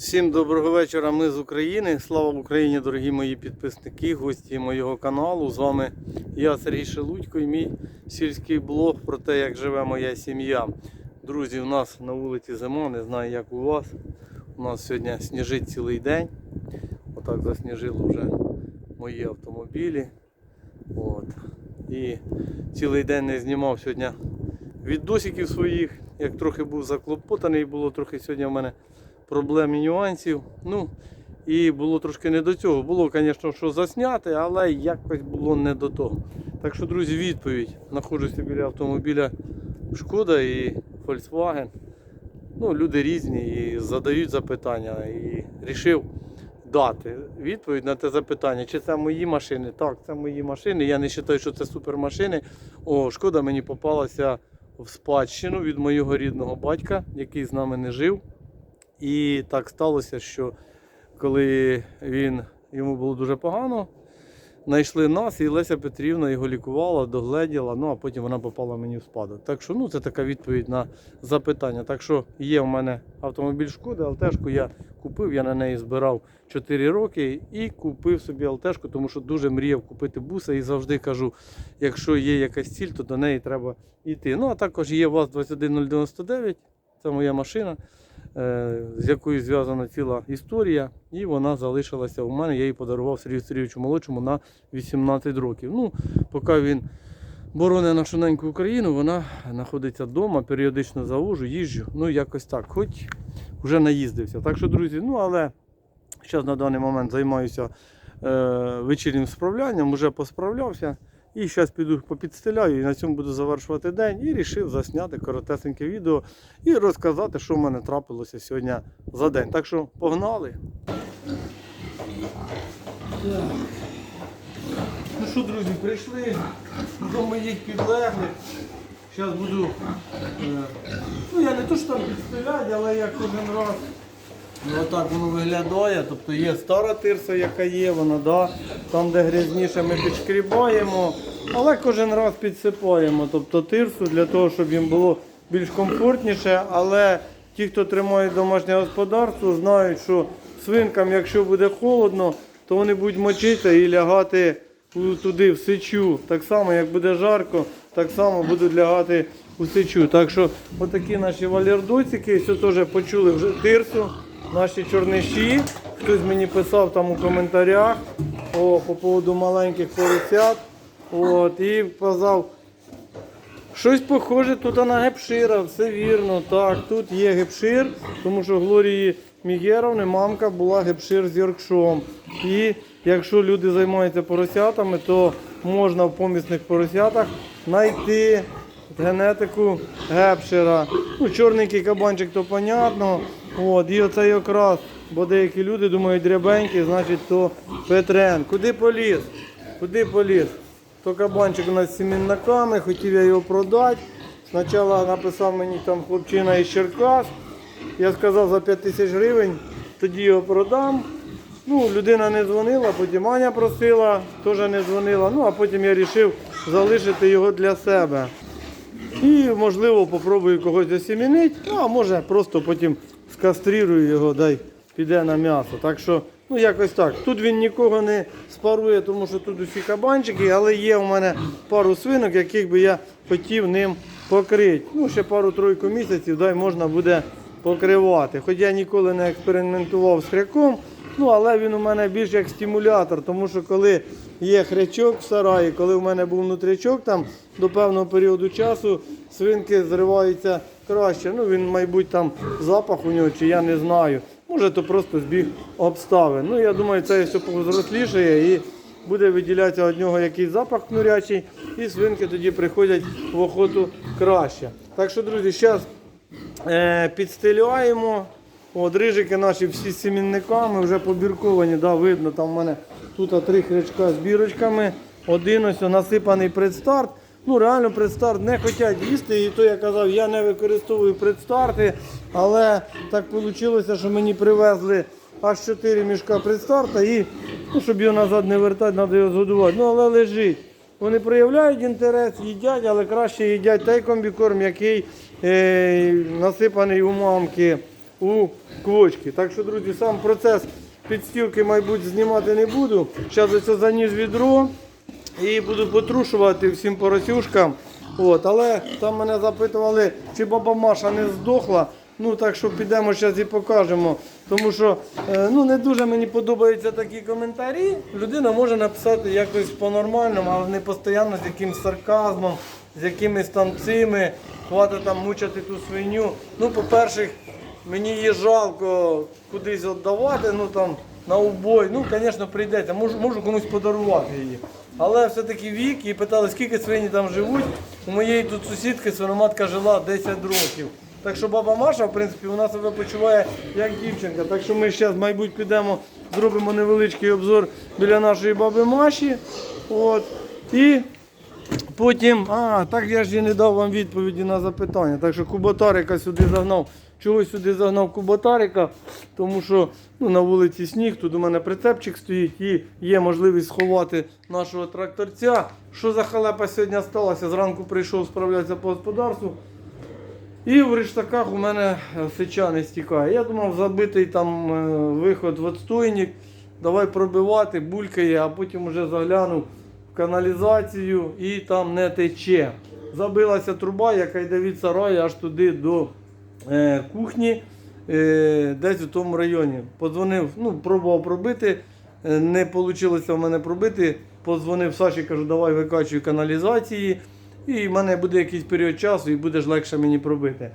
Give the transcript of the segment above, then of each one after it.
Всім доброго вечора. Ми з України. Слава Україні, дорогі мої підписники, гості моєго каналу. З вами я, Сергій Шелудько, і мій сільський блог про те, як живе моя сім'я. Друзі, у нас на вулиці зима, не знаю, як у вас. У нас сьогодні сніжить цілий день. Отак засніжило вже мої автомобілі. От. І цілий день не знімав сьогодні відосиків своїх. Як трохи був заклопотаний, було трохи сьогодні в мене проблем і нюансів. Ну, і було трошки не до цього. Було, звісно, що засняти, але якось було не до того. Так що, друзі, відповідь. Знаходжуся біля автомобіля Шкода і Volkswagen. Ну, люди різні і задають запитання. І рішив дати відповідь на те запитання, чи це мої машини. Так, це мої машини. Я не вважаю, що це супермашини. О, шкода мені попалася в спадщину від моєго рідного батька, який з нами не жив. І так сталося, що коли він, йому було дуже погано, знайшли нас, і Леся Петрівна його лікувала, догледіла, ну а потім вона попала мені в спадок. Так що ну, це така відповідь на запитання. Так що є в мене автомобіль шкоди, алтешку я купив, я на неї збирав 4 роки і купив собі алтешку, тому що дуже мріяв купити буса і завжди кажу, якщо є якась ціль, то до неї треба йти. Ну а також є ВАЗ-21099, це моя машина з якою зв'язана ціла історія, і вона залишилася у мене. Я її подарував Сергію Сергійовичу молодшому на 18 років. Ну, поки він боронить нашу неньку Україну, вона знаходиться вдома, періодично завожу, їжджу. Ну, якось так, хоч вже наїздився. Так що, друзі, ну але зараз на даний момент займаюся е, вечірнім справлянням, вже посправлявся. І зараз піду попідстеляю і на цьому буду завершувати день. І вирішив засняти коротесеньке відео і розказати, що в мене трапилося сьогодні за день. Так що погнали. Ну що, друзі, прийшли до моїх підлеглих. Зараз буду. е, ну я не то, що там підстеляти, але я кожен раз. Ну, отак воно виглядає. Тобто є стара тирса, яка є, вона да, там, де грязніше, ми підшкрібаємо, але кожен раз підсипаємо. Тобто тирсу для того, щоб їм було більш комфортніше. Але ті, хто тримає домашнє господарство, знають, що свинкам, якщо буде холодно, то вони будуть мочитися і лягати туди в сечу. Так само, як буде жарко, так само будуть лягати у сечу. Так що отакі наші валердоцики, все теж почули вже тирсу наші чорниші. Хтось мені писав там у коментарях о, по поводу маленьких поросят. От, і казав, щось похоже тут на гепшира, все вірно. Так, тут є гепшир, тому що Глорії Мігеровни мамка була гепшир з Йоркшом. І якщо люди займаються поросятами, то можна в помісних поросятах знайти генетику гепшира. Ну, чорненький кабанчик, то понятно. От, і оце якраз, бо деякі люди думають дрябенький, значить то Петрен. Куди поліз? Куди поліз? То кабанчик у нас з сімінниками, хотів я його продати. Спочатку написав мені там хлопчина із Черкас. Я сказав за 5 тисяч гривень, тоді його продам. Ну, людина не дзвонила, потім Аня просила, теж не дзвонила. Ну, а потім я вирішив залишити його для себе. І, можливо, попробую когось засімінити, а може просто потім скастрирую його, дай піде на м'ясо. Так що, ну якось так. Тут він нікого не спарує, тому що тут усі кабанчики, але є у мене пару свинок, яких би я хотів ним покрити. Ну, ще пару-тройку місяців, дай можна буде покривати. Хоч я ніколи не експериментував з хряком, ну але він у мене більш як стимулятор, тому що коли є хрячок в сараї, коли в мене був внутрячок, там до певного періоду часу свинки зриваються краще. Ну він, мабуть, там запах у нього, чи я не знаю. Може, то просто збіг обставин. Ну, я думаю, це все повзрослішає і буде виділятися від нього якийсь запах кнурячий, і свинки тоді приходять в охоту краще. Так що, друзі, зараз е, підстеляємо. От рижики наші всі з сімінниками вже побірковані, да, видно, там в мене тут три хрячка з бірочками, один ось насипаний предстарт. Ну, реально предстарт не хочуть їсти, і то я казав, я не використовую предстарти, але так вийшло, що мені привезли аж 4 мішка предстарта і ну, щоб його назад не вертати, треба його згодувати. Ну, але лежить. Вони проявляють інтерес, їдять, але краще їдять той комбікорм, який е, насипаний у мамки. у квочки. Так що, друзі, сам процес підстілки, мабуть, знімати не буду. Зараз оце заніс відро і буду потрушувати всім поросюшкам. От, але там мене запитували, чи баба Маша не здохла. Ну так що підемо зараз і покажемо. Тому що е, ну, не дуже мені подобаються такі коментарі. Людина може написати якось по-нормальному, але не постійно з якимсь сарказмом, з якимись там цими. Хватить там мучити ту свиню. Ну, по-перше, мені її жалко кудись віддавати, ну там на убой. Ну, звісно, прийдеться. Можу, можу комусь подарувати її. Але все-таки вік і питали, скільки свині там живуть. У моєї тут сусідки свиноматка жила 10 років. Так що баба Маша, в принципі, вона себе почуває як дівчинка. Так що ми зараз, мабуть, підемо, зробимо невеличкий обзор біля нашої баби Маші. От. І Потім, а, так я ж і не дав вам відповіді на запитання. Так що Куботарика сюди загнав. Чого сюди загнав Куботарика? Тому що ну, на вулиці сніг, тут у мене прицепчик стоїть і є можливість сховати нашого тракторця. Що за халепа сьогодні сталося? Зранку прийшов справлятися по господарству. І в рештаках у мене е, сеча не стікає. Я думав, забитий там е, виход в отстойник, давай пробивати, булькає, а потім вже заглянув в каналізацію і там не тече. Забилася труба, яка йде від сараю аж туди до кухні, е, десь у тому районі. Подзвонив, ну, пробував пробити, е, не вийшло в мене пробити. Подзвонив Саші, кажу, давай викачуй каналізації. І в мене буде якийсь період часу, і буде ж легше мені пробити.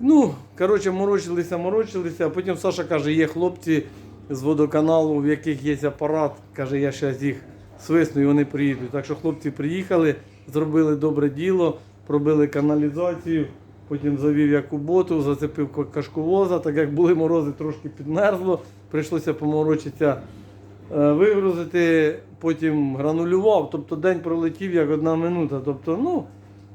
Ну, коротше, морочилися, морочилися, а потім Саша каже, є хлопці з водоканалу, в яких є апарат. Каже, я зараз їх свисну і вони приїдуть. Так що хлопці приїхали, зробили добре діло, пробили каналізацію, потім завів я куботу, зацепив ка- кашковоза, так як були морози, трошки підмерзло, прийшлося поморочитися е, вигрузити, потім гранулював. Тобто день пролетів як одна минута. Тобто, ну,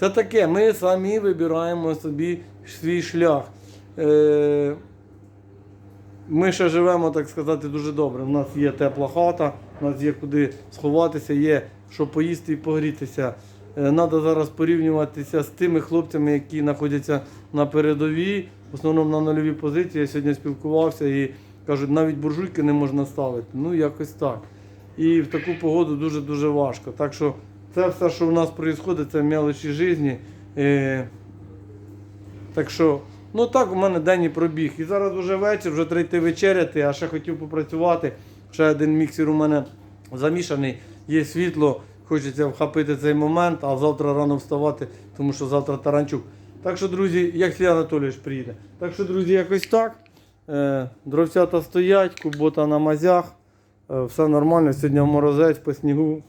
це таке, ми самі вибираємо собі свій шлях. Е, ми ще живемо, так сказати, дуже добре. У нас є тепла хата, у нас є куди сховатися, є що поїсти і погрітися. Треба зараз порівнюватися з тими хлопцями, які знаходяться на передовій, в основному на нульовій позиції. Я сьогодні спілкувався і кажуть, навіть буржуйки не можна ставити. Ну, якось так. І в таку погоду дуже-дуже важко. Так що це все, що в нас відбувається, це мелочі житті. Е, так що, ну так у мене день і пробіг. І зараз вже вечір, вже треба йти вечеряти, а ще хотів попрацювати. Ще один міксер у мене замішаний, є світло, хочеться вхопити цей момент, а завтра рано вставати, тому що завтра таранчук. Так що, друзі, як Сергій Анатолійович приїде. Так що, друзі, якось так. Е, дровцята стоять, кубота на мазях. Е, все нормально. Сьогодні морозець по снігу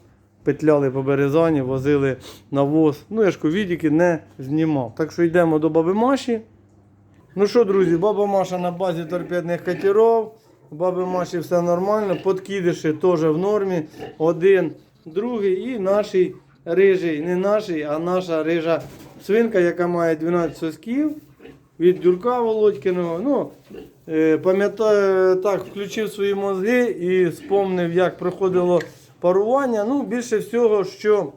петляли по березані, возили навоз. Ну, я ж ковідіки не знімав. Так що йдемо до баби Маші. Ну що, друзі, баба Маша на базі торпедних катерів. У баби Маші все нормально. Подкидиші теж в нормі. Один, другий і наш рижий, не наш, а наша рижа свинка, яка має 12 сосків від Дюрка Володькиного. Ну, е, пам'ятаю, так, включив свої мозги і спомнив, як проходило парування. Ну, більше всього, що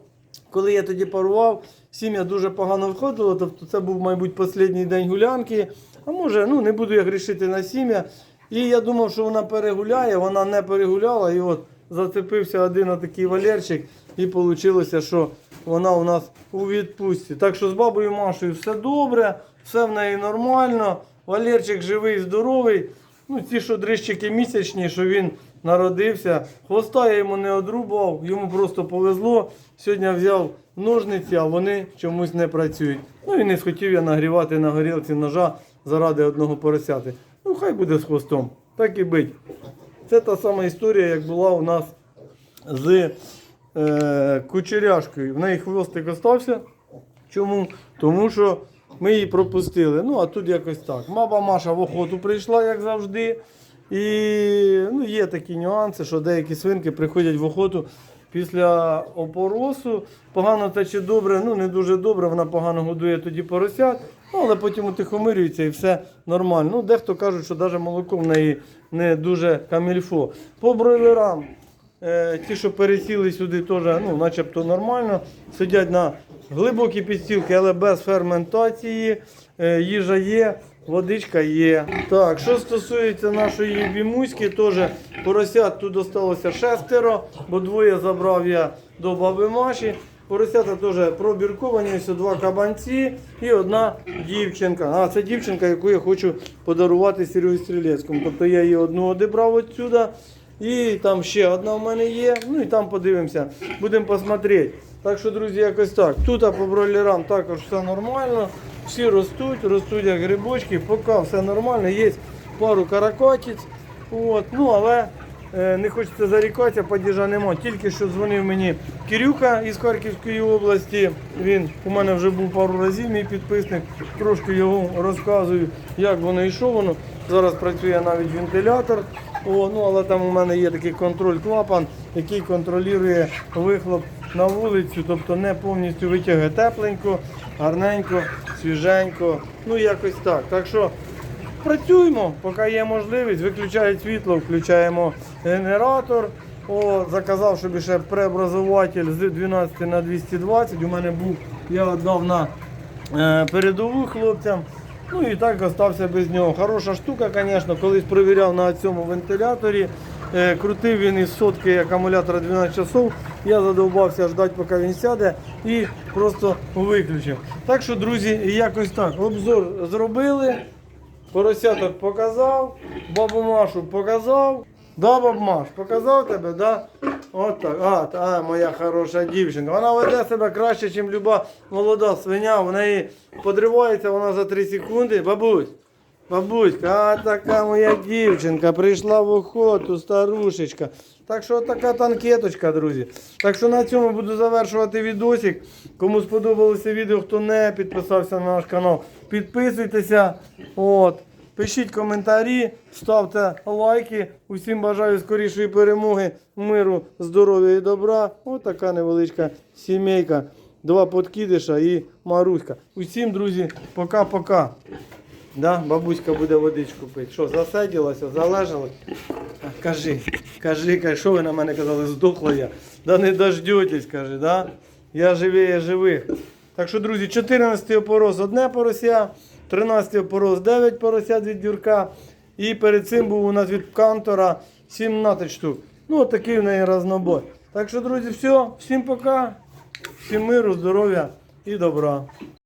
коли я тоді парував, сім'я дуже погано виходила, тобто це був, мабуть, останній день гулянки. А може, ну не буду я грішити на сім'я. І я думав, що вона перегуляє, вона не перегуляла. І от зацепився один такий валерчик, і вийшло, що вона у нас у відпустці. Так що з бабою Машею все добре, все в неї нормально. Валерчик живий, здоровий. Ну, ті, що дрищики місячні, що він народився. Хвоста я йому не одрубав, йому просто повезло. Сьогодні взяв ножниці, а вони чомусь не працюють. Ну і не схотів я нагрівати на горілці ножа заради одного поросяти. Ну, хай буде з хвостом. Так і бить. Це та сама історія, як була у нас з е, кучеряшкою. В неї хвостик остався. Чому? Тому що ми її пропустили. Ну, а тут якось так. Баба Маша в охоту прийшла, як завжди. І ну, є такі нюанси, що деякі свинки приходять в охоту після опоросу. Погано це чи добре, ну не дуже добре, вона погано годує тоді поросят, ну, але потім утихомирюється і все нормально. Ну, дехто кажуть, що навіть молоко в неї не дуже камільфо. По бройлерам Е, ті, що пересіли сюди, теж ну, начебто нормально. Сидять на глибокій підстілці, але без ферментації. Е, їжа є. водичка є. Так, що стосується нашої бімуськи, теж поросят тут осталося шестеро, бо двоє забрав я до баби Маші. Поросята теж пробірковані, ось два кабанці і одна дівчинка. А, це дівчинка, яку я хочу подарувати Сергію Стрілецькому. Тобто я її одну одібрав отсюда. І там ще одна в мене є. Ну і там подивимося. Будемо посмотрети. Так що, друзі, якось так. Тут по бройлерам також все нормально. Всі ростуть, ростуть як грибочки, поки все нормально. Є пару каракатиць. От. Ну, але не хочеться зарікатися, падіжа нема. Тільки що дзвонив мені Кирюха із Харківської області. Він у мене вже був пару разів, мій підписник. Трошки його розказую, як воно і що воно. Зараз працює навіть вентилятор. О, ну, але там у мене є такий контроль-клапан, який контролює вихлоп на вулицю, тобто не повністю витягує тепленько, гарненько, свіженько. Ну якось так. Так що працюємо, поки є можливість, виключають світло, включаємо генератор. О, заказав, щоб ще преобразователь з 12 на 220. У мене був, я віддав на е, передову хлопцям. Ну і так остався без нього. Хороша штука, звісно, колись перевіряв на цьому вентиляторі. Е, крутив він із сотки акумулятора 12 часов. Я задовбався ждати, поки він сяде, і просто виключив. Так що, друзі, якось так. Обзор зробили. Поросяток показав, бабу Машу показав. Да, баб Маш, показав тебе, да? От так. А, та, моя хороша дівчинка. Вона веде себе краще, ніж люба молода свиня. В неї подривається вона за 3 секунди. Бабусь, бабуська, а така моя дівчинка прийшла в охоту, старушечка. Так що така танкеточка, друзі. Так що на цьому буду завершувати відосик. Кому сподобалося відео, хто не підписався на наш канал, підписуйтеся. От. Пишіть коментарі, ставте лайки. Усім бажаю скорішої перемоги, миру, здоров'я і добра. Ось така невеличка сімейка. Два подкидиша і Маруська. Усім, друзі, пока-пока. Да, бабуська буде водичку пити. Що, засиділася, залежалась? А, Кажи, кажи, кажи, що ви на мене казали, здохла я. Да не дождетесь, каже, да? Я живее живих. Так що, друзі, 14 опорос одне порося, 13 опорос 9 поросят від дюрка. І перед цим був у нас від кантора 17 штук. Ну, от такий в неї разнобой. Так що, друзі, все, всім пока, всім миру, здоров'я і добра.